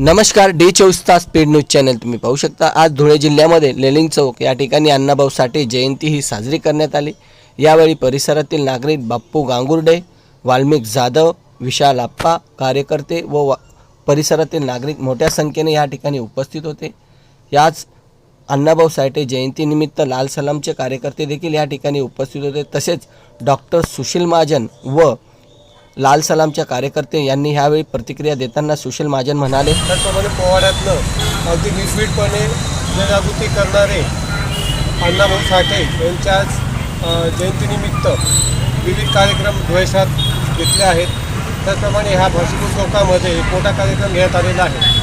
नमस्कार डी चोवीस तास स्पीड न्यूज चॅनल तुम्ही पाहू शकता. आज धुळे जिल्ह्यामध्ये लेलिंग चौक या ठिकाणी अण्णाभाऊ साठे जयंती ही साजरी करण्यात आली. यावेळी परिसरातील नागरिक बाप्पू गांगुर्डे वाल्मिक जाधव विशाल आप्पा कार्यकर्ते व परिसरातील नागरिक मोठ्या संख्येने या ठिकाणी उपस्थित होते. याच अण्णाभाऊ साठे जयंतीनिमित्त लाल सलामचे कार्यकर्ते देखील या ठिकाणी उपस्थित होते. तसेच डॉक्टर सुशील महाजन व लाल सलामच्या कार्यकर्ते यांनी ह्यावेळी प्रतिक्रिया देताना सुशील महाजन म्हणाले त्याचप्रमाणे पोवाड्यातनं अगदी निस्वीटपणे जनजागृती करणारे अण्णाभाऊ साठे यांच्या आज जयंतीनिमित्त विविध कार्यक्रम द्वेषात घेतले आहेत. त्याचप्रमाणे ह्या भाषिक चौकामध्ये एक मोठा कार्यक्रम घेण्यात आलेला आहे.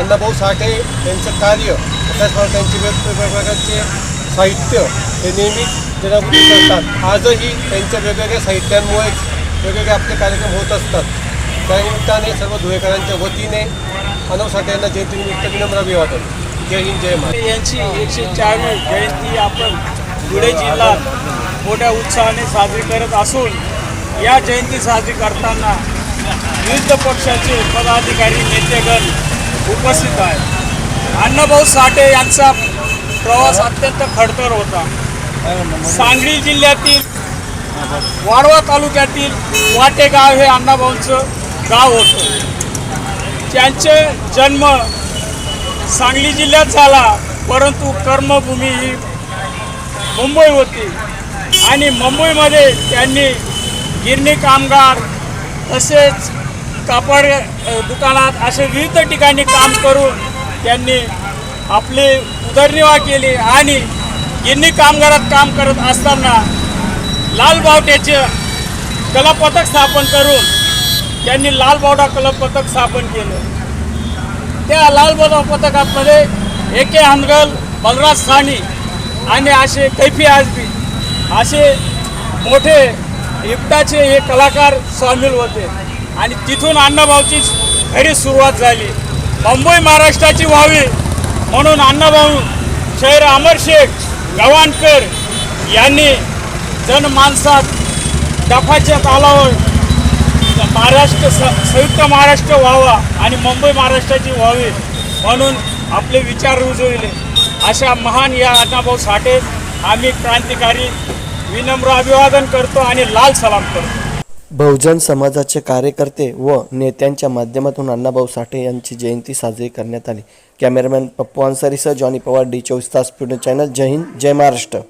अण्णाभाऊ साठे यांचं कार्य त्याचप्रमाणे त्यांचे वेगवेगळ्या प्रकारचे साहित्य हे नेहमीच जनजागृती करतात. आजही त्यांच्या वेगवेगळ्या साहित्यांमुळेच वेगवेगळे आपले कार्यक्रम होत असतात. त्यानिमित्ताने सर्व धुळेकरांच्या वतीने अनव साठे यांना जयंतीनिमित्त विनम्र अभिवादन. जय हिंद जय महाराज यांची एकशे चाळीस जयंती आपण धुळे जिल्ह्यात मोठ्या उत्साहाने साजरी करत असून या जयंती साजरी करताना विविध पक्षाचे पदाधिकारी नेतेगण उपस्थित आहेत. अण्णाभाऊ साठे यांचा प्रवास अत्यंत खडतर होता. सांगली जिल्ह्यातील वाडवा तालुक्यातील वाटेगाव हे अण्णाभाऊंचं गाव होतं. त्यांचे जन्म सांगली जिल्ह्यात झाला परंतु कर्मभूमी ही मुंबई होती. आणि मुंबईमध्ये त्यांनी गिरणी कामगार तसेच कापड दुकानात असे विविध ठिकाणी काम करून त्यांनी आपली उदरनिर्वाह केली आणि गिरणी कामगारात काम करत असताना लाल बावट्याचे कला पथक स्थापन करून त्यांनी लाल बावडा कला पथक स्थापन केलं. त्या लाल बावडा पथकामध्ये ए के हनगल बलराज सानी आणि असे कैफी आजबी असे मोठे इफ्टाचे हे कलाकार सामील होते. आणि तिथून अण्णाभाऊची खरी सुरुवात झाली. मुंबई महाराष्ट्राची व्हावी म्हणून अण्णाभाऊ शहर अमर शेख गव्हाणकर यांनी जनमानसात डफाच्या तालावर महाराष्ट्र स- संयुक्त महाराष्ट्र व्हावा आणि मुंबई महाराष्ट्राची व्हावी म्हणून आपले विचार रुजविले. अशा महान या अण्णाभाऊ साठे आम्ही क्रांतिकारी विनम्र अभिवादन करतो आणि लाल सलाम करतो. बहुजन समाजाचे कार्यकर्ते व नेत्यांच्या माध्यमातून अण्णाभाऊ साठे यांची जयंती साजरी करण्यात आली. कॅमेरामॅन पप्पू अन्सारीसह जॉनी पवार डी चोवीस तास पूर्ण चॅनल जय हिंद जय महाराष्ट्र.